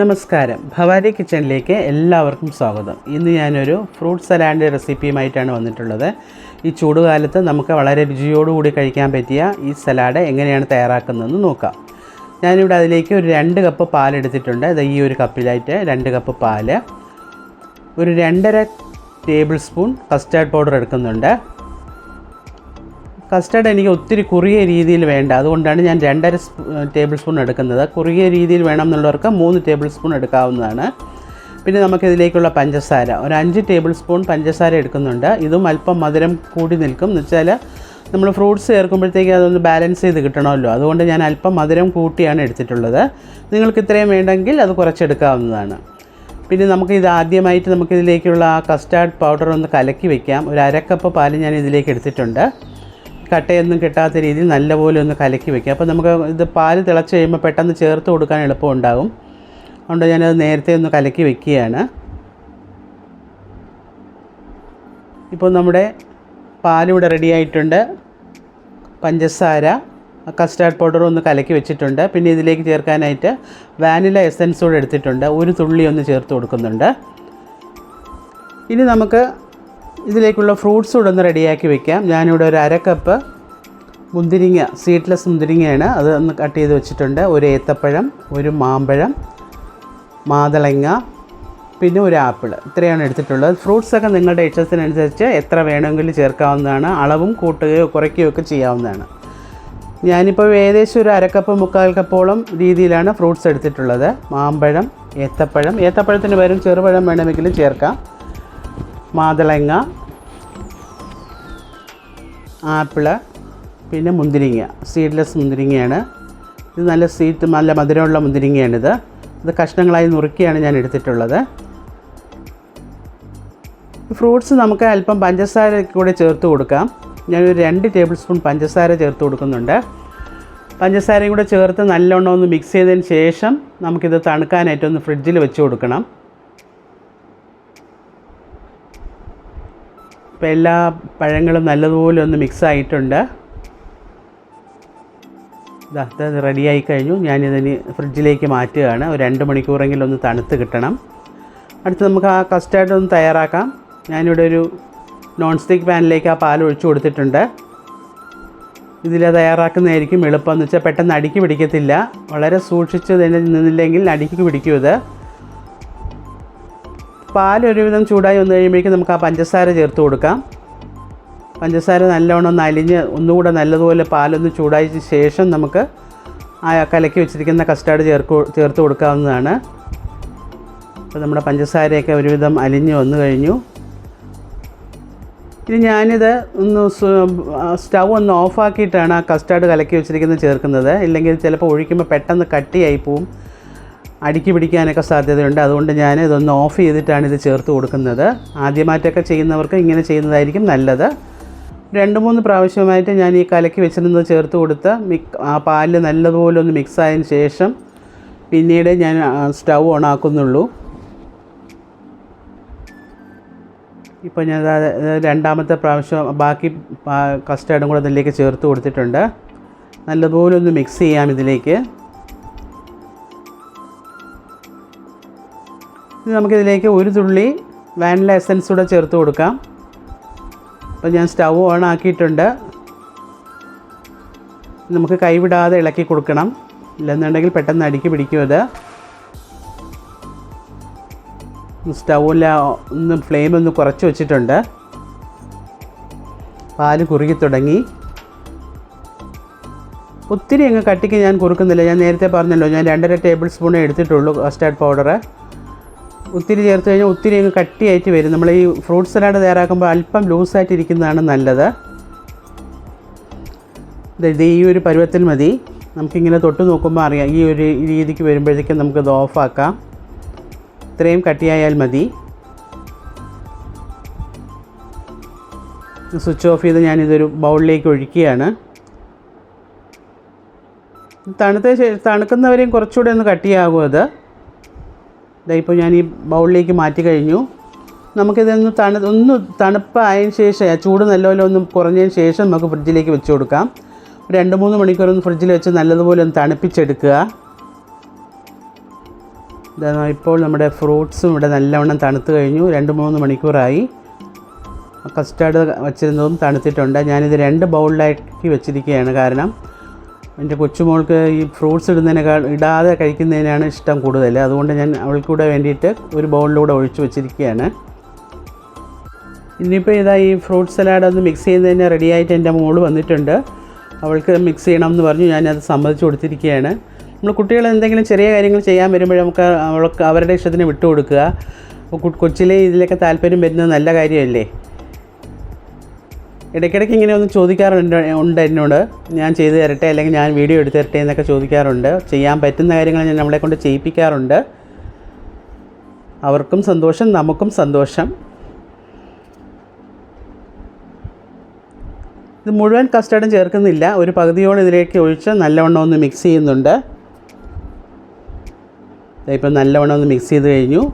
നമസ്കാരം. ഭവാരി കിച്ചണിലേക്ക് എല്ലാവർക്കും സ്വാഗതം. ഇന്ന് ഞാനൊരു ഫ്രൂട്ട് സലാഡിന്റെ റെസിപ്പിയുമായിട്ടാണ് വന്നിട്ടുള്ളത്. ഈ ചൂടുകാലത്ത് നമുക്ക് വളരെ രുചിയോടുകൂടി കഴിക്കാൻ പറ്റിയ ഈ സലാഡ് എങ്ങനെയാണ് തയ്യാറാക്കുന്നതെന്ന് നോക്കാം. ഞാനിവിടെ അതിലേക്ക് ഒരു രണ്ട് കപ്പ് പാൽ പാലെടുത്തിട്ടുണ്ട് അത് ഈ ഒരു കപ്പിലായിട്ട് രണ്ട് കപ്പ് പാൽ ഒരു രണ്ടര ടേബിൾ സ്പൂൺ കസ്റ്റാർഡ് പൗഡർ എടുക്കുന്നുണ്ട്. കസ്റ്റർഡ് എനിക്ക് ഒത്തിരി കുറുകിയ രീതിയിൽ വേണ്ട. അതുകൊണ്ടാണ് ഞാൻ രണ്ടര ടേബിൾ സ്പൂൺ എടുക്കുന്നത്. കുറുകിയ രീതിയിൽ വേണം എന്നുള്ളവർക്ക് മൂന്ന് ടേബിൾ സ്പൂൺ എടുക്കാവുന്നതാണ്. പിന്നെ നമുക്കിതിലേക്കുള്ള പഞ്ചസാര. ഒരു അഞ്ച് ടേബിൾ സ്പൂൺ പഞ്ചസാര എടുക്കുന്നുണ്ട്. ഇതും അല്പം മധുരം കൂടി നിൽക്കും. എന്ന് വെച്ചാൽ നമ്മൾ ഫ്രൂട്ട്സ് ചേർക്കുമ്പോഴത്തേക്ക് അതൊന്ന് ബാലൻസ് ചെയ്ത് കിട്ടണമല്ലോ. അതുകൊണ്ട് ഞാൻ അല്പം മധുരം കൂട്ടിയാണ് എടുത്തിട്ടുള്ളത്. നിങ്ങൾക്ക് ഇത്രയും വേണ്ടെങ്കിൽ അത് കുറച്ചെടുക്കാവുന്നതാണ്. പിന്നെ നമുക്ക് ഇത് ആദ്യമായിട്ട് നമുക്കിതിലേക്കുള്ള കസ്റ്റാർഡ് പൗഡർ ഒന്ന് കലക്കി വയ്ക്കാം ഒരു അരക്കപ്പ് പാൽ ഞാൻ ഇതിലേക്ക് എടുത്തിട്ടുണ്ട്. കട്ടയൊന്നും കിട്ടാത്ത രീതിയിൽ നല്ലപോലെ ഒന്ന് കലക്കി വെക്കുക. അപ്പോൾ നമുക്ക് ഇത് പാൽ തിളച്ച് കഴിയുമ്പോൾ പെട്ടെന്ന് ചേർത്ത് കൊടുക്കാൻ എളുപ്പമുണ്ടാകും അതുകൊണ്ട് ഞാനത് നേരത്തെ ഒന്ന് കലക്കി വെക്കുകയാണ്. ഇപ്പോൾ നമ്മുടെ പാലിവിടെ റെഡി ആയിട്ടുണ്ട്. പഞ്ചസാര കസ്റ്റാർഡ് പൗഡർ ഒന്ന് കലക്കി വെച്ചിട്ടുണ്ട്. പിന്നെ ഇതിലേക്ക് ചേർക്കാനായിട്ട് വാനില എസൻസ് കൂടെ എടുത്തിട്ടുണ്ട്. ഒരു തുള്ളി ഒന്ന് ചേർത്ത് കൊടുക്കുന്നുണ്ട്. ഇനി നമുക്ക് ഇതിലേക്കുള്ള ഫ്രൂട്ട്സ് കൂടെ ഒന്ന് റെഡിയാക്കി വെക്കാം. ഞാനിവിടെ ഒരു അര കപ്പ് മുന്തിരിങ്ങ സീഡ്ലെസ് മുന്തിരിങ്ങയാണ് അത് ഒന്ന് കട്ട് ചെയ്ത് വെച്ചിട്ടുണ്ട്. ഒരു ഏത്തപ്പഴം ഒരു മാമ്പഴം മാതളങ്ങ പിന്നെ ഒരു ആപ്പിൾ ഇത്രയാണ് എടുത്തിട്ടുള്ളത്. ഫ്രൂട്ട്സൊക്കെ നിങ്ങളുടെ ഇഷ്ടത്തിനനുസരിച്ച് എത്ര വേണമെങ്കിലും ചേർക്കാവുന്നതാണ്. അളവും കൂട്ടുകയോ കുറയ്ക്കുകയോ ഒക്കെ ചെയ്യാവുന്നതാണ്. ഞാനിപ്പോൾ ഏകദേശം ഒരു അരക്കപ്പ് മുക്കാൽ കപ്പോളം രീതിയിലാണ് ഫ്രൂട്ട്സ് എടുത്തിട്ടുള്ളത്. മാമ്പഴം ഏത്തപ്പഴം. ഏത്തപ്പഴത്തിന് പകരം ചെറുപഴം വേണമെങ്കിലും ചേർക്കാം. മാതളങ്ങ ആപ്പിൾ പിന്നെ മുന്തിരിങ്ങ. സീഡ്ലെസ് മുന്തിരിങ്ങയാണ്. ഇത് നല്ല സീറ്റ് നല്ല മധുരമുള്ള മുന്തിരിങ്ങയാണിത്. ഇത് കഷ്ണങ്ങളായി നുറുക്കിയാണ് ഞാൻ എടുത്തിട്ടുള്ളത്. ഫ്രൂട്ട്സ് നമുക്ക് അല്പം പഞ്ചസാര കൂടെ ചേർത്ത് കൊടുക്കാം. ഞാനൊരു രണ്ട് ടേബിൾ സ്പൂൺ പഞ്ചസാര ചേർത്ത് കൊടുക്കുന്നുണ്ട്. പഞ്ചസാരയും കൂടെ ചേർത്ത് നല്ലോണം ഒന്ന് മിക്സ് ചെയ്തതിന് ശേഷം നമുക്കിത് തണുക്കാനായിട്ട് ഒന്ന് ഫ്രിഡ്ജിൽ വെച്ച് കൊടുക്കണം. ഇപ്പോൾ എല്ലാ പഴങ്ങളും നല്ലതുപോലെ ഒന്ന് മിക്സ് ആയിട്ടുണ്ട്. ഇത് റെഡിയായി കഴിഞ്ഞു. ഞാനിതിന് ഫ്രിഡ്ജിലേക്ക് മാറ്റുകയാണ്. ഒരു രണ്ട് മണിക്കൂറെങ്കിലും ഒന്ന് തണുത്ത് കിട്ടണം. അടുത്ത് നമുക്ക് ആ കസ്റ്റാർഡ് ഒന്ന് തയ്യാറാക്കാം. ഞാനിവിടെ ഒരു നോൺ സ്റ്റിക്ക് പാനിലേക്ക് ആ പാൽ ഒഴിച്ചു കൊടുത്തിട്ടുണ്ട്. ഇതിൽ തയ്യാറാക്കുന്നതായിരിക്കും എളുപ്പം. എന്ന് വെച്ചാൽ പെട്ടെന്ന് അടുക്കി പിടിക്കത്തില്ല. വളരെ സൂക്ഷിച്ച് തന്നെ നിന്നില്ലെങ്കിൽ അടുക്കി പിടിക്കും ഇത്. പാൽ ഒരുവിധം ചൂടായി വന്നു കഴിയുമ്പോഴേക്കും നമുക്ക് ആ പഞ്ചസാര ചേർത്ത് കൊടുക്കാം. പഞ്ചസാര നല്ലവണ്ണം ഒന്ന് അലിഞ്ഞ് ഒന്നുകൂടെ നല്ലതുപോലെ പാലൊന്ന് ചൂടായി ശേഷം നമുക്ക് ആ കലക്കി വെച്ചിരിക്കുന്ന കസ്റ്റാർഡ് ചേർക്ക് ചേർത്ത് കൊടുക്കാവുന്നതാണ്. അപ്പോൾ നമ്മുടെ പഞ്ചസാരയൊക്കെ ഒരുവിധം അലിഞ്ഞ് വന്നു കഴിഞ്ഞു. ഇനി ഞാനിത് ഒന്ന് സ്റ്റൗ ഒന്ന് ഓഫാക്കിയിട്ടാണ് ആ കസ്റ്റാർഡ് കലക്കി വെച്ചിരിക്കുന്നത് ചേർക്കുന്നത്. ഇല്ലെങ്കിൽ ചിലപ്പോൾ ഒഴിക്കുമ്പോൾ പെട്ടെന്ന് കട്ടിയായി പോവും. അടുക്കി പിടിക്കാനൊക്കെ സാധ്യതയുണ്ട്. അതുകൊണ്ട് ഞാൻ ഇതൊന്ന് ഓഫ് ചെയ്തിട്ടാണ് ഇത് ചേർത്ത് കൊടുക്കുന്നത്. ആദ്യമായിട്ടൊക്കെ ചെയ്യുന്നവർക്ക് ഇങ്ങനെ ചെയ്യുന്നതായിരിക്കും നല്ലത്. രണ്ട് മൂന്ന് പ്രാവശ്യമായിട്ട് ഞാൻ ഈ കലക്കി വെച്ചിരുന്നത് ചേർത്ത് കൊടുത്ത് മിക് ആ പാൽ നല്ലതുപോലെ ഒന്ന് മിക്സ് ആയതിന് ശേഷം പിന്നീട് ഞാൻ സ്റ്റൗ ഓൺ ആക്കുന്നുള്ളൂ. ഇപ്പോൾ ഞാൻ രണ്ടാമത്തെ പ്രാവശ്യം ബാക്കി കസ്റ്റാർഡും കൂടെ ഇതിലേക്ക് ചേർത്ത് കൊടുത്തിട്ടുണ്ട്. നല്ലതുപോലെ ഒന്ന് മിക്സ് ചെയ്യാം ഇതിലേക്ക്. നമുക്കിതിലേക്ക് ഒരു തുള്ളി വാനില എസൻസ് കൂടെ ചേർത്ത് കൊടുക്കാം. അപ്പോൾ ഞാൻ സ്റ്റൗ ഓൺ ആക്കിയിട്ടുണ്ട്. നമുക്ക് കൈവിടാതെ ഇളക്കി കൊടുക്കണം. ഇല്ലെന്നുണ്ടെങ്കിൽ പെട്ടെന്ന് അടുക്കി പിടിക്കും അത്. സ്റ്റൗവിൽ ഒന്ന് ഫ്ലെയിം ഒന്ന് കുറച്ച് വെച്ചിട്ടുണ്ട്. പാൽ കുറുകി തുടങ്ങി. ഒത്തിരി അങ്ങ് കട്ടിക്ക് ഞാൻ കുറുക്കുന്നില്ല. ഞാൻ നേരത്തെ പറഞ്ഞല്ലോ ഞാൻ രണ്ടര ടേബിൾ സ്പൂണേ എടുത്തിട്ടുള്ളൂ കസ്റ്റാർഡ് പൗഡർ ഒത്തിരി ചേർത്ത് കഴിഞ്ഞാൽ ഒത്തിരി അങ്ങ് കട്ടിയായിട്ട് വരും. നമ്മൾ ഈ ഫ്രൂട്ട് സലാഡ് തയ്യാറാക്കുമ്പോൾ അല്പം ലൂസായിട്ട് ഇരിക്കുന്നതാണ് നല്ലത്. ഇത് ഈ ഒരു പരുവത്തിൽ മതി. നമുക്കിങ്ങനെ തൊട്ട് നോക്കുമ്പോൾ അറിയാം. ഈ ഒരു രീതിക്ക് വരുമ്പോഴത്തേക്കും നമുക്കത് ഓഫാക്കാം. ഇത്രയും കട്ടിയായാൽ മതി. സ്വിച്ച് ഓഫ് ചെയ്ത് ഞാനിതൊരു ബൗളിലേക്ക് ഒഴിക്കുകയാണ്. തണുത്ത തണുക്കുന്നവരെയും കുറച്ചുകൂടെ ഒന്ന് കട്ടിയാകും അത്. ഇപ്പോൾ ഞാൻ ഈ ബൗളിലേക്ക് മാറ്റി കഴിഞ്ഞു. നമുക്കിതൊന്ന് തണു ഒന്ന് തണുപ്പായതിന് ശേഷം ചൂട് നല്ലപോലെ ഒന്ന് കുറഞ്ഞതിന് ശേഷം നമുക്ക് ഫ്രിഡ്ജിലേക്ക് വെച്ച് കൊടുക്കാം. രണ്ട് മൂന്ന് മണിക്കൂർ ഒന്ന് ഫ്രിഡ്ജിൽ വെച്ച് നല്ലതുപോലെ ഒന്ന് തണുപ്പിച്ചെടുക്കുക. ഇപ്പോൾ നമ്മുടെ ഫ്രൂട്ട്സും ഇവിടെ നല്ലവണ്ണം തണുത്ത് കഴിഞ്ഞു. രണ്ട് മൂന്ന് മണിക്കൂറായി. കസ്റ്റാർഡ് വച്ചിരുന്നതും തണുത്തിട്ടുണ്ട്. ഞാനിത് രണ്ട് ബൗളിലാക്കി വെച്ചിരിക്കുകയാണ് കാരണം. എന്റെ കൊച്ചുമോൾക്ക് ഈ ഫ്രൂട്ട്സ് ഇടുന്നതിനേക്കാൾ ഇടാതെ കഴിക്കുന്നതിനാണ് ഇഷ്ടം കൂടുതൽ. അതുകൊണ്ട് ഞാൻ അവൾക്കൂടെ വേണ്ടിയിട്ട് ഒരു ബൗളിലൂടെ ഒഴിച്ചു വെച്ചിരിക്കുകയാണ്. ഇനിയിപ്പോൾ ഇതാ ഈ ഫ്രൂട്ട് സലാഡ് ഒന്ന് മിക്സ് ചെയ്യുന്നതിന് റെഡിയായിട്ട് എന്റെ മോൾ വന്നിട്ടുണ്ട്. അവൾക്ക് മിക്സ് ചെയ്യണം എന്ന് പറഞ്ഞു ഞാനത് സമ്മതിച്ചു കൊടുത്തിരിക്കുകയാണ്. നമ്മൾ കുട്ടികൾ എന്തെങ്കിലും ചെറിയ കാര്യങ്ങൾ ചെയ്യാൻ വരുമ്പോഴേ നമുക്ക് അവൾക്ക് അവരുടെ ഇഷ്ടത്തിന് വിട്ടുകൊടുക്കുക. കൊച്ചിലെ ഇതിലൊക്കെ താല്പര്യം വരുന്നത് നല്ല കാര്യമല്ലേ? ഇടയ്ക്കിടയ്ക്ക് ഇങ്ങനെ ഒന്ന് ചോദിക്കാറുണ്ട് ഉണ്ട് എന്നോട്. ഞാൻ ചെയ്തു തരട്ടെ അല്ലെങ്കിൽ ഞാൻ വീഡിയോ എടുത്ത് തരട്ടെ എന്നൊക്കെ ചോദിക്കാറുണ്ട്. ചെയ്യാൻ പറ്റുന്ന കാര്യങ്ങൾ ഞാൻ നമ്മളെ കൊണ്ട് ചെയ്യിപ്പിക്കാറുണ്ട്. അവർക്കും സന്തോഷം നമുക്കും സന്തോഷം. ഇത് മുഴുവൻ കസ്റ്റർഡും ചേർക്കുന്നില്ല. ഒരു പകുതിയോളം ഇതിലേക്ക് ഒഴിച്ച് നല്ലവണ്ണം ഒന്ന് മിക്സ് ചെയ്യുന്നുണ്ട്. ഇപ്പം നല്ലവണ്ണം ഒന്ന് മിക്സ് ചെയ്ത് കഴിഞ്ഞു.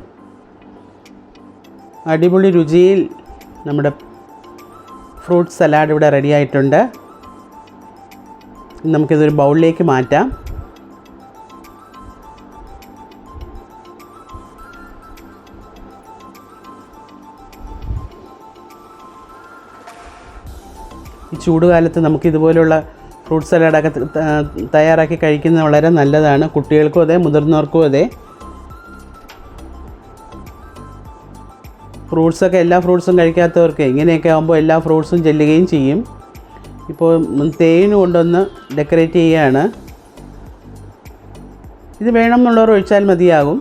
അടിപൊളി രുചിയിൽ നമ്മുടെ ഫ്രൂട്ട് സലാഡ് ഇവിടെ റെഡി ആയിട്ടുണ്ട്. നമുക്കിതൊരു ബൗളിലേക്ക് മാറ്റാം. ഈ ചൂടുകാലത്ത് നമുക്ക് ഇതുപോലുള്ള ഫ്രൂട്ട് സലാഡൊക്കെ തയ്യാറാക്കി കഴിക്കുന്നത് വളരെ നല്ലതാണ്. കുട്ടികൾക്കും അതെ മുതിർന്നവർക്കും അതെ. ഫ്രൂട്ട്സൊക്കെ എല്ലാ ഫ്രൂട്ട്സും കഴിക്കാത്തവർക്ക് ഇങ്ങനെയൊക്കെ ആകുമ്പോൾ എല്ലാ ഫ്രൂട്ട്സും ചെല്ലുകയും ചെയ്യും. ഇപ്പോൾ തേൻ കൊണ്ടൊന്ന് ഡെക്കറേറ്റ് ചെയ്യുകയാണ് ഇത് വേണമെന്നുള്ളവർ ഒഴിച്ചാൽ മതിയാകും.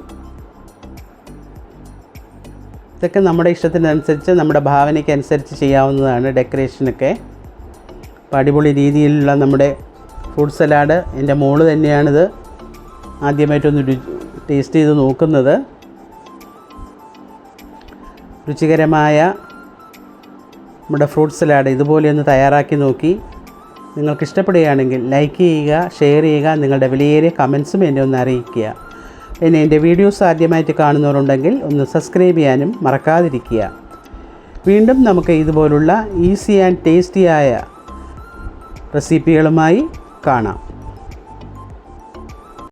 ഇതൊക്കെ നമ്മുടെ ഇഷ്ടത്തിനനുസരിച്ച് നമ്മുടെ ഭാവനയ്ക്കനുസരിച്ച് ചെയ്യാവുന്നതാണ് ഡെക്കറേഷനൊക്കെ. അപ്പോൾ അടിപൊളി രീതിയിലുള്ള നമ്മുടെ ഫ്രൂട്ട് സലാഡ് എന്റെ മോൾ തന്നെയാണിത്. ആദ്യമായിട്ടൊന്ന് ടേസ്റ്റ് ചെയ്ത് നോക്കുന്നത്. രുചികരമായ നമ്മുടെ ഫ്രൂട്ട് സലാഡ് ഇതുപോലെ ഒന്ന് തയ്യാറാക്കി നോക്കി. നിങ്ങൾക്ക് ഇഷ്ടപ്പെടുകയാണെങ്കിൽ ലൈക്ക് ചെയ്യുക ഷെയർ ചെയ്യുക നിങ്ങളുടെ വിലയേറിയ കമൻസും എന്നെ ഒന്ന് അറിയിക്കുക. പിന്നെ എന്റെ വീഡിയോസ് ആദ്യമായിട്ട് കാണുന്നവരുണ്ടെങ്കിൽ ഒന്ന് സബ്സ്ക്രൈബ് ചെയ്യാനും മറക്കാതിരിക്കുക. വീണ്ടും നമുക്ക് ഇതുപോലുള്ള ഈസി ആൻഡ് ടേസ്റ്റിയായ റെസിപ്പികളുമായി കാണാം.